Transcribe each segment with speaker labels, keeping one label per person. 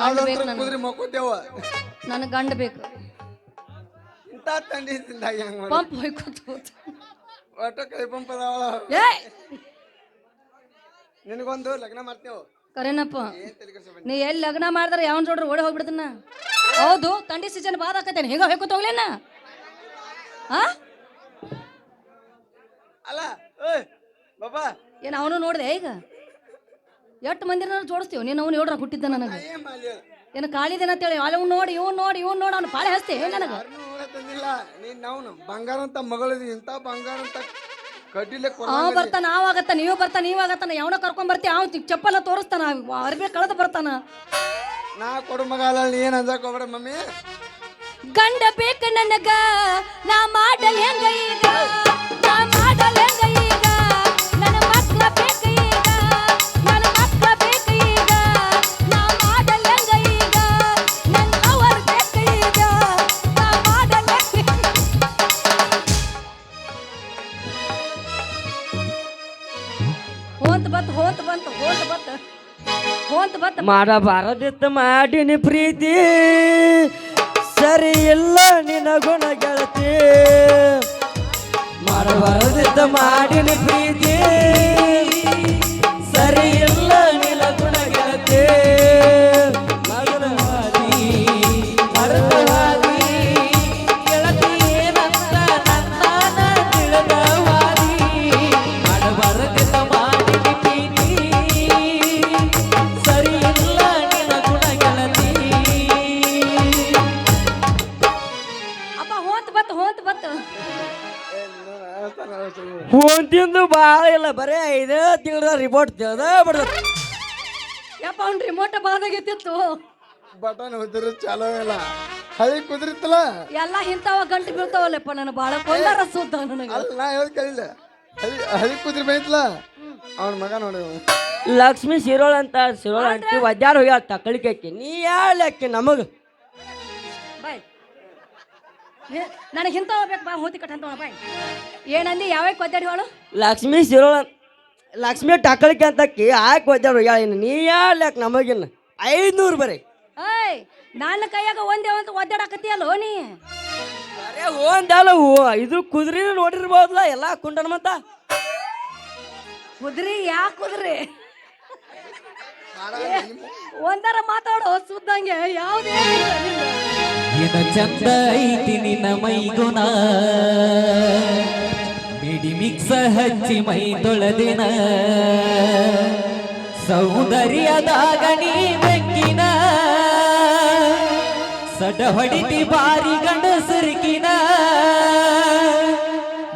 Speaker 1: ಗಂಡ ಬೇಕು
Speaker 2: ಅದಂತ್ರ
Speaker 1: ನನಗೆ.
Speaker 2: ಕುದ್ರಿ ಮಕ್ಕೋತೇವ
Speaker 1: ನನಗೆ ಗಂಡ ಬೇಕು.
Speaker 2: ಇಂಥ ತಂಡಿ ತಿಂದಾಗ ಹೆಂಗ್ ಮಾಡಿ.
Speaker 1: ಪಂಪ್ ಹೊಯ್ಕೊತ ಹೋತು.
Speaker 2: ಒಟ್ಟ ಕೈ ಪಂಪ್ ಅದಾವ.
Speaker 1: ಏ
Speaker 2: ನಿನಗೊಂದು ಲಗ್ನ ಮಾಡ್ತೇವ
Speaker 1: ಕರೆನಪ್ಪ
Speaker 2: ಏನ್ ತಲೆ.
Speaker 1: ನೀ ಎಲ್ಲಿ ಲಗ್ನ ಮಾಡಿದ್ರೆ ಯಾವನ್ ನೋಡ್ರಿ ಓಡಿ ಹೋಗ್ಬಿಡ್ತನ? ಹೌದು ತಂಡಿ ಸೀಸನ್ ಬಾದ ಹಾಕತ್ತೇನೆ. ಹಿಂಗ ಹೊಯ್ಕೊತ ಹೋಗ್ಲೇನ? ಹಾ
Speaker 2: ಅಲ್ಲ ಬಾಬಾ.
Speaker 1: ಏನು ಅವನು ನೋಡಿದೆ ಈಗ? ಎಷ್ಟು ಮಂದಿರನ ಜೋಡಿಸ್ತೀವಿ ನೀನು ಅವ್ನು ಹೇಳ್ರ ಹುಟ್ಟಿದ್ದ ನನಗೆ.
Speaker 2: ಏನ್
Speaker 1: ಕಾಳಿದೇನ ಅಂತೇಳಿ ಅವ್ನು ನೋಡಿ ಇವ್ನು ನೋಡಿ ಇವ್ನು ನೋಡಿ ಅವ್ನು ಪಾಳೆ ಹಚ್ತೇವೆ ನನಗೆ?
Speaker 2: ನೀನ್ ಬಂಗಾರ ಅಂತ ಮಗಳಿದಿ ಇಂಥ ಬಂಗಾರ ಅಂತ ಕಡ್ಡಿಲೆ
Speaker 1: ಅವ ಬರ್ತಾನ ಆವಾಗತ್ತ ನೀವು ಬರ್ತಾನ ನೀವು ಆಗತ್ತಾನ ಯಾವನ ಕರ್ಕೊಂಡ್ ಬರ್ತೀವಿ ಅವ್ನು ಚಪ್ಪಲ ತೋರಿಸ್ತಾನ ಅರ್ಬಿ ಕಳೆದ ಬರ್ತಾನ.
Speaker 2: ನಾ ಕೊಡು ಮಗ ಅಲ್ಲ ಏನ್ ಅಂಜಾಕ್ ಹೋಗ್ಬೇಡ ಮಮ್ಮಿ.
Speaker 1: ಗಂಡ ಬೇಕ ನನಗ ನಾ ಮಾಡಲ್ ಹೆಂಗ ಈಗ? ನಾ ಮಾಡಲ್ ಹೆಂಗ ಹೋಂತ ಬಂತು ಹೋಂತ ಬತ್ ಹೋಂತ
Speaker 3: ಮಾಡಿನಿ ಪ್ರೀತಿ. ಸರಿ ಇಲ್ಲ ನಿನ್ನ ಗುಣ ಗೆಳತಿ. ಮಾಡಬಾರದಿತ್ತು ಮಾಡಿನಿ ಪ್ರೀತಿ. ಸರಿ ಇಲ್ಲ ತಿಂದು ಭಾಳ ಇಲ್ಲ ಬರೇ ಐದು ತಿಂಗಳ ರಿಪೋರ್ಟ್ ತಿಳ್ದ ಬಿಡ್ತೈತಿ
Speaker 1: ಯಪ್ಪ ಅವ್ನ ರಿಮೋಟ್ ಬಾದಾಗಿತ್ತು
Speaker 2: ಬಟನ್ ಹೋದ್ರೆ ಚಾಲೋ ಇಲ್ಲ. ಹಳಿ ಕುದ್ರಿತ್ತಲ್ಲ?
Speaker 1: ಎಲ್ಲ ಇಂಥವ ಗಂಟು ಬೀಳ್ತಾವಲ್ಲಪ್ಪ ನಾನು ಭಾಳ ಕೊಂಡಾರ ಸುದ್ದ ನನಗೆ.
Speaker 2: ಅಲ್ಲ ನಾ ಹೇಳಿ ಕೇಳಿಲ್ಲ. ಹಳಿ ಹಳಿ ಕುದ್ರಿ ಬೈತಲ್ಲ ಅವನ ಮಗ ನೋಡು.
Speaker 3: ಲಕ್ಷ್ಮಿ ಶಿರೋಳ್ ಅಂತ ಶಿರೋಳ್ ಅಂತಿ ವದ್ಯಾರ ಹೋಗ್ಯಾಳ ತಕ್ಕಳಿಕೆ ಆಕಿ ನೀ ಯಾಳಕ್ಕೆ ನಮಗ?
Speaker 1: ನನಗೆ ಇಂಥವ ಬೇಕು ಬಾ ಹೋತಿ ಕಟ್ಟಂತ ಬಾಯ್. ಏನಂದಿ ಯಾವಾಗ ಒದ್ದಾಡಿ ಹೇಳು
Speaker 3: ಲಕ್ಷ್ಮಿ ಸಿರೋ ಲಕ್ಷ್ಮಿ ಟಕ್ಕಳಿಕೆ ಅಂತ ಆಕಿ ಹೋಗ್ಯಾಳ ಇನ್ನು ನೀ ಯಾಕ ನಮಗಿನ್ನ? ಐದ್ನೂರು ಬರೀ.
Speaker 1: ಏಯ್ ನನ್ನ ಕೈಯಾಗ ಒಂದೇ ಒಂದು ಒದ್ದಾಡಕತ್ತೀಯಲ್ಲೋ ನೀ?
Speaker 3: ಅರೆ ಒಂದಲ್ಲ ಇದು ಕುದುರೆ ನೋಡಿರ್ಬೋದಲ್ಲ ಎಲ್ಲ ಕುಂಡನ ಮತ್ತ.
Speaker 1: ಕುದುರೆ ಯಾ ಕುದ್ರಿ? ಒಂದರ ಮಾತಾಡೋ ಸುದ್ದಂಗೆ ಯಾವುದೇ
Speaker 4: ಏನ ಚಂದ ಐತಿ ನಿನ್ನ ಮೈಗುಣ ಬಿಡಿ ಮಿಕ್ಸ ಹಚ್ಚಿ ಮೈ ತೊಳೆದಿನ. ಸೌಂದರ್ಯದಾಗ ನೀ ಬೆಕ್ಕಿನ ಸಡ ಹೊಡಿತಿ ಬಾರಿ ಗಂಡಸರಿಕಿನ.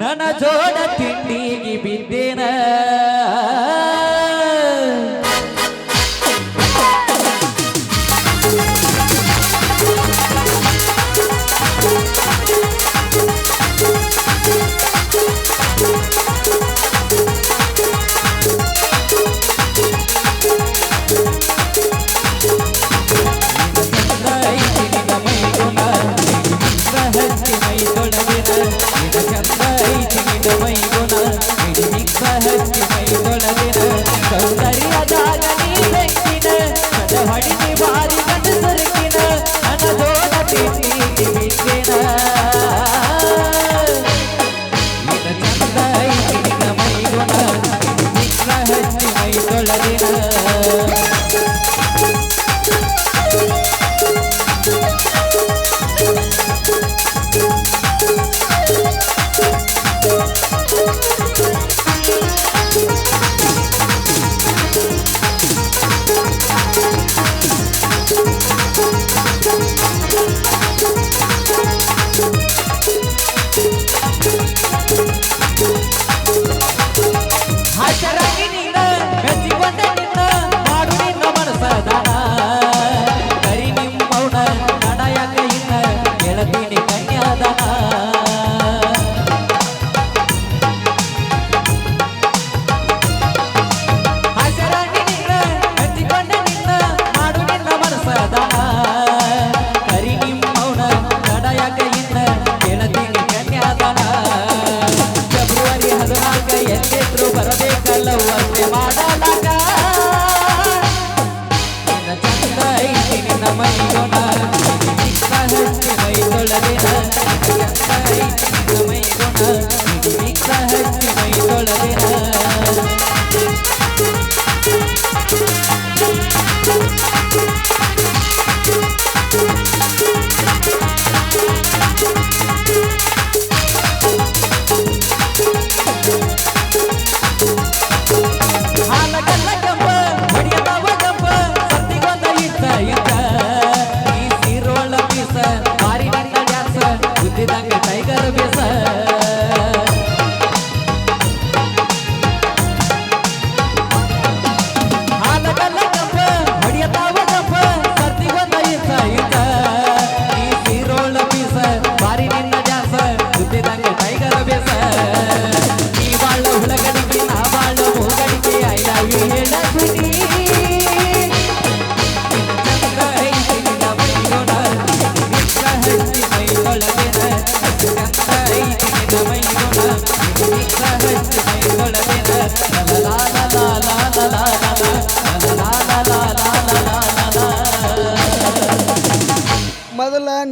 Speaker 4: ನನ್ನ ಜೋಡ মদিনা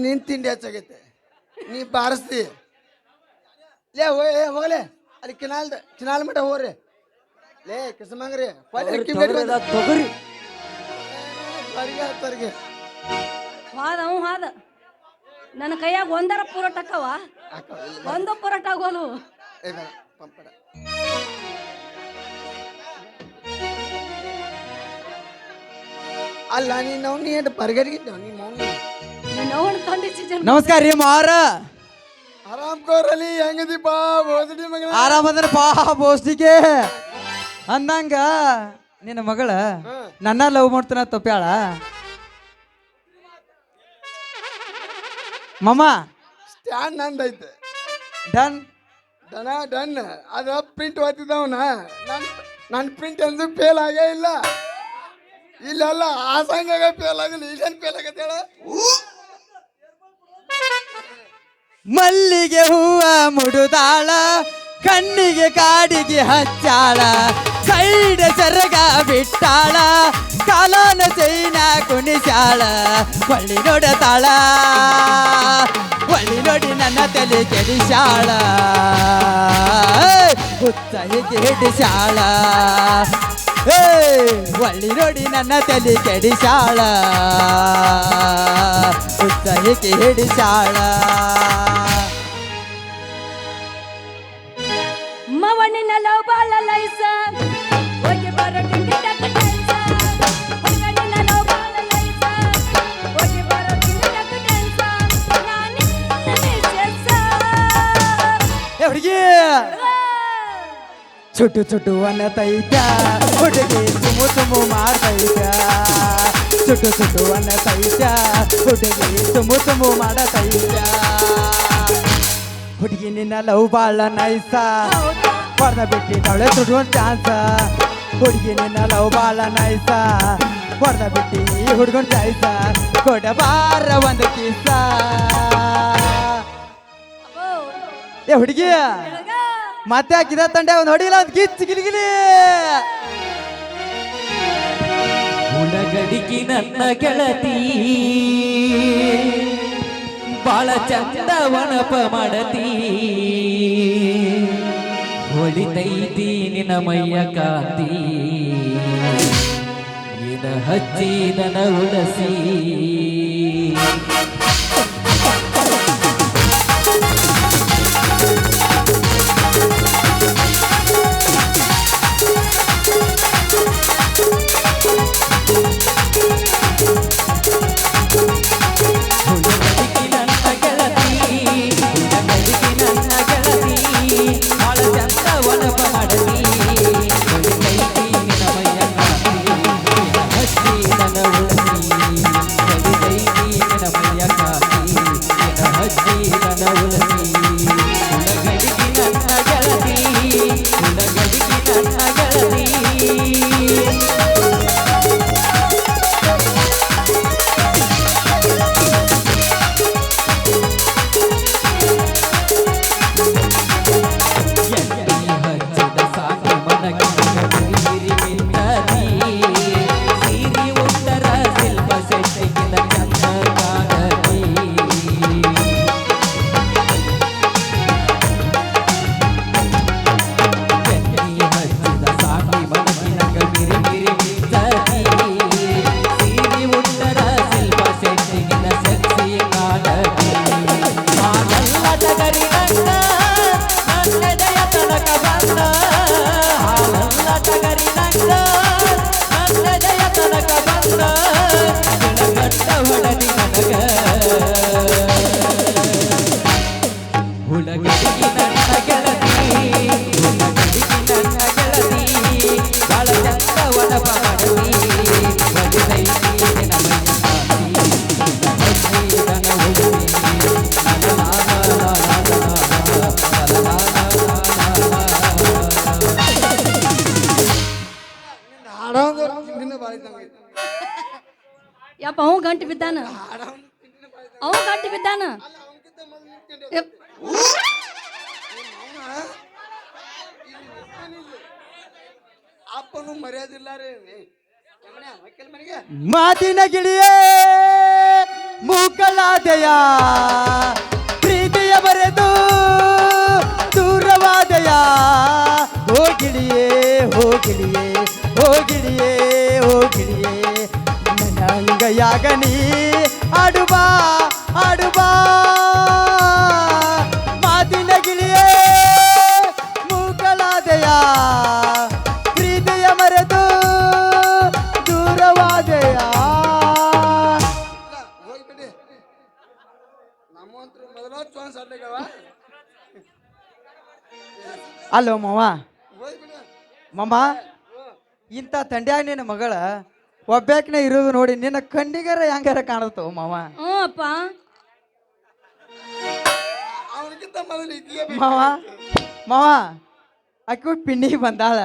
Speaker 2: ನಿನ್ ತಿಂಡಿ ಹೆಚ್ಚಾಗೈತೆ. ನೀ ಬಾರಿಸ್ತಿ. ಲೇ ಹೋಯ್ ಏ, ಹೋಗಲೇ. ಅಲ್ಲಿ ಕಿನಾಲ್ದ ಕಿನಾಲ್ ಮಠ ಹೋಗ್ರಿ. ಲೇ ಕಿಸಮಂಗ್ರಿ
Speaker 3: ತೊಗರಿ
Speaker 2: ತೊರಿಗೆ
Speaker 1: ಹಾದ ಅವ್ ಹಾದ. ನನ್ನ ಕೈಯಾಗ ಒಂದರ ಪೂರಟ ಅಕ್ಕವ. ಒಂದ ಪೂರಟ ಆಗೋಲು
Speaker 2: ಪಂಪಡ ಅಲ್ಲ ನೀನು ಅವ್ನು ಏನು ಬರ್ಗರ್ಗಿದ್ದೇವ ನಿಮ್ಮ
Speaker 1: ಅವನ
Speaker 5: ನಮಸ್ಕಾರ ರೀ ಮಾರ
Speaker 2: ಆರಾಮ್ ಕೋರಲಿ ಹೆಂಗದಿಪ್ಪ ಮಗ ಆರಾಮ್
Speaker 5: ಅಂದ್ರೆ ಪಾ ಬೋಸ್ಟಿಗೆ ಅಂದಂಗ ನಿನ್ನ ಮಗಳ ನನ್ನ ಲವ್ ಮಾಡ್ತಾನ ತಪ್ಪ್ಯಾಳ? ಮಮ್ಮ
Speaker 2: ಸ್ಟ್ಯಾಂಡ್ ನಂದೈತೆ
Speaker 5: ಡನ್.
Speaker 2: ಡನ ಡನ್. ಅದ ಪ್ರಿಂಟ್ ಓದ್ತಿದ್ದವನ ನನ್ ನನ್ನ ಪ್ರಿಂಟ್ ಅಂದ್ರೆ ಫೇಲ್ ಆಗೇ ಇಲ್ಲ. ಇಲ್ಲೆಲ್ಲ ಆ ಸಂಘಾಗ ಫೇಲ್ ಆಗಿಲ್ಲ ಇಲ್ಲೇನು ಫೇಲ್ ಆಗತ್ತೇಳ ಹೇಳ?
Speaker 5: ಮಲ್ಲಿಗೆ ಹೂವ ಮುಡುದಾಳ, ಕಣ್ಣಿಗೆ ಕಾಡಿಗೆ ಹಚ್ಚಾಳ, ಸೈಡ್ ಸರಗ ಬಿಟ್ಟಾಳ, ಕಾಲನ ಚೈನ ಕುಣಿಸಾಳ ಒಳ್ಳಿ ನೋಡತಾಳ ಒಳ್ಳಿ ನೋಡಿ ನನ್ನ ತಲೆ ಕೆಡಿಸಾಳ ಉತ್ಸಾಹಿಗೆ ಹಿಡಿಸಾಳ ಒಳ್ಳಿ ನೋಡಿ ನನ್ನ ತಲೆ ಕೆಡಿಸಾಳ. ಉತ್ಸಾಹಿಗೆ ಹಿಡಿಸಾಳ.
Speaker 1: ಮವನಿನ ಲವ್ ಬಾಳ ಲೈಸ.
Speaker 5: ಚುಟ್ಟು ಚುಟು ಅನ್ನತೈತ. ಹುಡುಗಿ ಸುಮು ಸುಮು ಮಾಡತೈತ. ಚುಟು ಚುಟು ಅನ್ನತೈತ. ಹುಡುಗಿ ಸುಮು ಸುಮು ಮಾಡತೈತ. ಹುಡುಗಿ ನಿನ್ನ ಲವ್ ಬಾಳ ನೈಸ. ಹೊಡೆದ ಬಿಟ್ಟಿದ್ದಾಳೆ ಸುಡುವ ಚಾನ್ಸ ಹುಡುಗಿ ನಿನ್ನ ಲವ್ ಬಾಳ ನೈಸ. ಹೊರದ ಬಿಟ್ಟಿ ಹುಡುಗನ್ ಚಾಯ್ಸ ಕೊಡಬಾರ ಒಂದು ಕಿಸ. ಏ ಹುಡುಗಿ.
Speaker 1: ಹುಡುಗ.
Speaker 5: ಮತ್ತೆ ಗಿರ ತಂಡೆ ಒಂದು ಹೊಡಿಲ್ಲ ಒಂದು ಕಿಚ್ಚು ಗಿಲಿಗಿಲಿ
Speaker 4: ಉಳಗಡಿಕಿ ನನ್ನ ಗೆಳತಿ, ಬಾಳ ಚಂದ ವನಪ ಮಾಡತಿ. ಹೊಳಿತೈತಿ ನಿನ್ನ ಮೈಯ ಕಾತಿ ಇದ ನನ್ನ ಉಡಸಿ.
Speaker 1: ಯಪ್ಪ ಅವ್ ಗಂಟು ಬಿದ್ದಾನ. ಅವ್ ಗಂಟು ಬಿದ್ದಾನ.
Speaker 2: ಅಪ್ಪನು ಮರ್ಯಾದಿಲ್ಲ ರೀ
Speaker 5: ಮಾತಿನ ಗಿಳಿಯೇ ಮೂಕಳಾದೆಯ ಪ್ರೀತಿಯ ಅಲ್ಲೋ ಮಾವ.
Speaker 2: ಮಾಮ
Speaker 5: ಮಮ್ಮ ಇಂಥ ತಂಡ್ಯಾಗ ನಿನ್ನ ಮಗಳ ಒಬ್ಬಾಕಿನ ಇರೋದು ನೋಡಿ ನಿನ್ನ ಕಣ್ಣಿಗಾರ ಹೆಂಗಾರ ಕಾಣತ್ತವ ಮಾವ?
Speaker 1: ಹ್ಞೂ ಅಪ್ಪ.
Speaker 5: ಮಾವ ಮಾವ ಅಕ್ಕಿ ಪಿಂಡಿಗೆ ಬಂದಾಳ.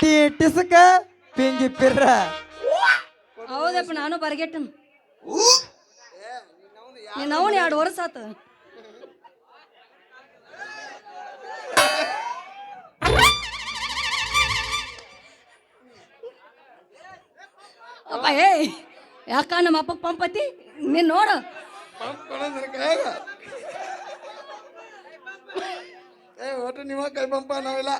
Speaker 5: ಟಿ ಟಿಸಕ ಪಿಂಗಿ ಪಿರ್ರ.
Speaker 1: ಹೌದಪ್ಪ ನಾನು ಬರಗೆಟ್ಟನು.
Speaker 2: ಏ, ನಿನ್ನವ್ನು ಯಾ-
Speaker 1: ನೀನು ಅವನು ಎರಡು ವರ್ಷ ಆತ. ಅಪ್ಪ ಏಯ್ ಯಾಕ ನಮ್ಮ ಅಪ್ಪ ಪಂಪತಿ ನೀನು ನೋಡು.
Speaker 2: ಪಂಪ್ ಕೊಡೋದ್ ನಿನ್ನ ಕೈಯಾಗ. ಏ ಒಟ್ಟು ನೀವ ಕೈ ಪಂಪ ನಾವೆಲ್ಲ.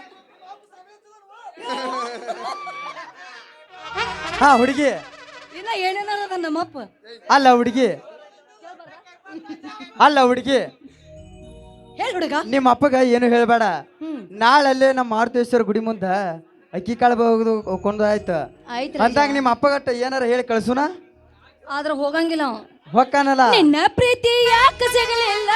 Speaker 5: ಹಾ ಹುಡುಗಿ.
Speaker 1: ಇಲ್ಲ ಏನೇನಾರ ನಮ್ಮಪ್ಪ
Speaker 5: ಅಲ್ಲ ಹುಡುಗಿ. ಅಲ್ಲ ಹುಡುಗಿ.
Speaker 1: ಹೇಳಿ ಹುಡುಗ.
Speaker 5: ನಿಮ್ಮ ಅಪ್ಪಗ ಏನು ಹೇಳಬೇಡ. ನಾಳಲ್ಲೇ ನಮ್ಮ ಮಾರುತೇಶ್ವರ ಗುಡಿ ಮುಂದ ಅಕ್ಕಿ ಕಾಳು ಹೋಗುದು ಕೊಂಡು ಆಯ್ತು.
Speaker 1: ಆಯ್ತು
Speaker 5: ಅಂದಾಗ ನಿಮ್ಮ ಅಪ್ಪಗಟ್ಟ ಏನಾರ ಹೇಳಿ ಕಳ್ಸುನ?
Speaker 1: ಆದ್ರೆ ಹೋಗಂಗಿಲ್ಲ ಅವ.
Speaker 5: ಹೊಕ್ಕನಲ್ಲ.
Speaker 1: ನಿನ್ನ ಪ್ರೀತಿ ಯಾಕೆ ಸಿಗಲಿಲ್ಲ?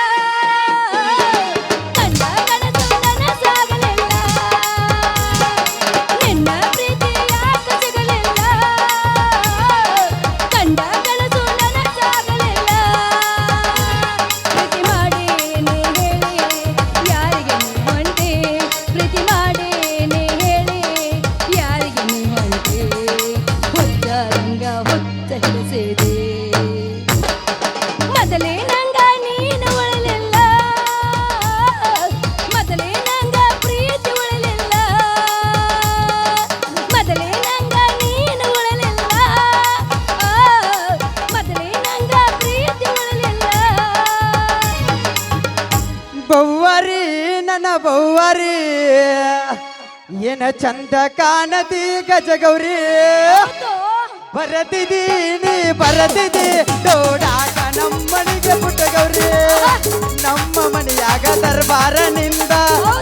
Speaker 5: ಏನ ಚಂದ ಕಾಣದಿ ಗಜಗೌರಿ? ಬರತಿದೀನಿ ಬರತಿದಿ ನೋಡಾಕ ನಮ್ಮನಿಗೆ ಪುಟ್ಟಗೌರಿ. ನಮ್ಮ ಮನೆಯಾಗ ದರ್ಬಾರ ನಿಂದ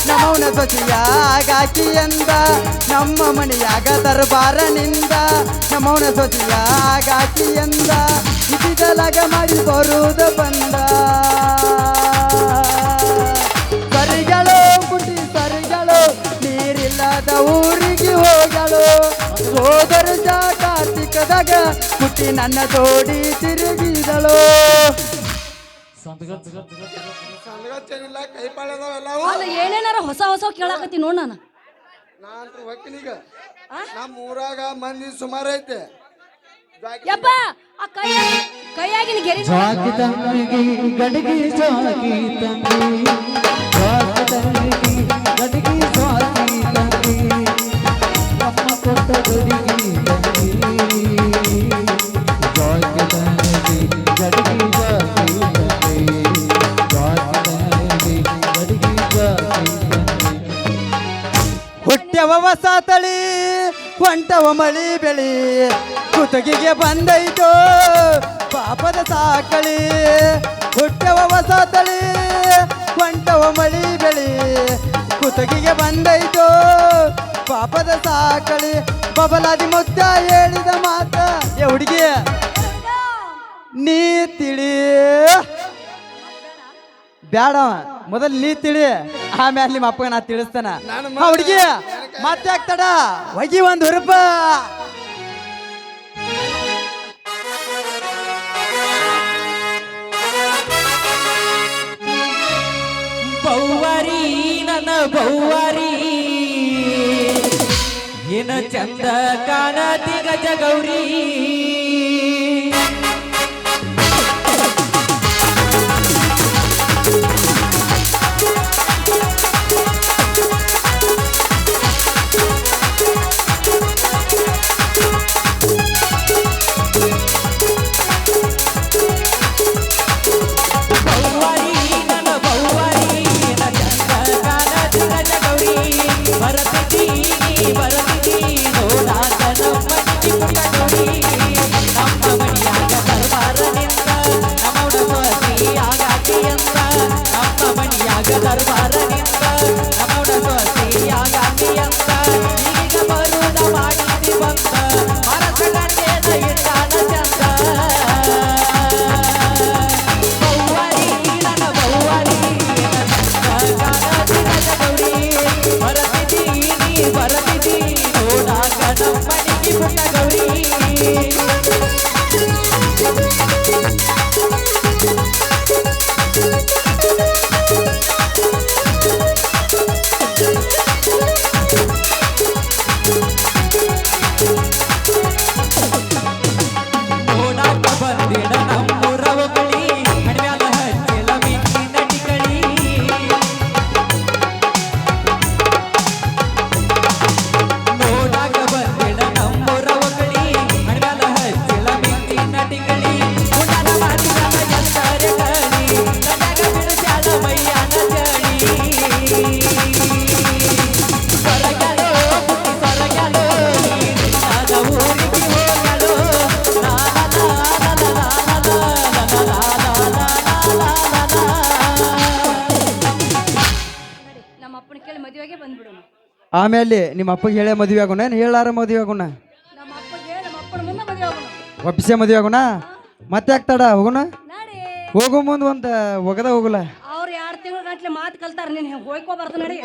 Speaker 5: ನಮೌನ ಸೊಸಿಯಾಗಾಕಿ ಎಂದ ನಮ್ಮ ಮನೆಯಾಗ ದರ್ಬಾರ ನಿಂದ ನಮೌನ ಸೊಸಿಯಾಗಾಕಿ ಎಂದ ಇದಿದಲಾಗ ಮಾಡಿ ಬರುವುದು ಬಂದ. ನೀರಿಲ್ಲದ ಊರಿಗೆ ಹೋಗಲು. ಹೋದರು ಕಾರ್ತಿಕದಾಗ ಹುಟ್ಟಿ ನನ್ನ ತೋಡಿ ತಿರುಗಿದಳು.
Speaker 1: ಏನೇನಾರ ಹೊಸ ಹೊಸ ಕೇಳಾಕತ್ತಿ ನೋಡ್ ನಾನು
Speaker 2: ನಾ ಅಂತೂ ಹೊಕ್ಕಿನೀಗ ನಮ್ಮ ಊರಾಗ ಮಂದಿ ಸುಮಾರು ಐತೆ
Speaker 1: ಯಪ್ಪ ಆ ಕೈ ಕೈಯಾಗಿನ
Speaker 4: ಜಾಕಿ ಗಡಿಗೆ ಜಾಕಿ ಜಾಕಿ ಗಡಿಗೆ
Speaker 5: ಹೊಸ ತಳಿ ಹೊಂಟವ ಮಳಿ ಬೆಳಿ ಕುತಗಿಗೆ ಬಂದೈತೋ ಪಾಪದ ಸಾಕಳಿ. ಹುಟ್ಟವ ಹೊಸ ತಳಿ ಹೊಂಟವ ಮಳಿ ಬೆಳಿ ಕುತಗಿಗೆ ಬಂದೈತೋ ಪಾಪದ ಸಾಕಳಿ. ಬಬಲಾದಿ ಮುದ್ದ ಹೇಳಿದ ಮಾತ ಏ ಹುಡುಗಿ ನೀ ತಿಳಿ ಬ್ಯಾಡವ ಮೊದಲು ನೀ ತಿಳಿ. ಆಮೇಲೆ ನಿಮ್ಮ ಅಪ್ಪಗೆ ನಾ ತಿಳಿಸ್ತಾನ. ಹುಡುಗಿ ಮತ್ತೆ ಆಗ್ತಡ? ಹೋಗಿ ಒಂದು ಹುರುಪ.
Speaker 4: ಬೌವಾರಿ ನನ್ನ ಬೌವಾರಿ. ಏನ ಚಂದ ಕಾಣತಿ ಗಜ
Speaker 5: ಆಮೇಲೆ ನಿಮ್ಮ ಅಪ್ಪಗೆ ಹೇಳೇ ಮದುವೆ ಆಗೋಣ. ಏನು ಹೇಳಾರ ಮದುವೆ ಆಗೋಣ?
Speaker 1: ನಮ್ಮ ಅಪ್ಪಗೆ ನಮ್ಮ ಅಪ್ಪನ ಮುಂದೆ ಮದುವೆ ಆಗೋಣ.
Speaker 5: ಒಪ್ಪಿಸೇ ಮದುವೆ ಆಗೋಣ? ಮತ್ತೆ ಆಗ್ತಾಡ ಹೋಗೋಣ?
Speaker 1: ನಡಿ.
Speaker 5: ಹೋಗೋ ಮುಂದೆ ಒಂದ್ ಒಗದ ಹೋಗಲ್ಲ
Speaker 1: ಅವ್ರು ಎರಡು ತಿಂಗಳ ಗಂಟ್ಲೆ ಮಾತು ಕಲ್ತಾರ ನೀನು ಹೋಯ್ಕೋ ಬರ್ದು ನಡಿ.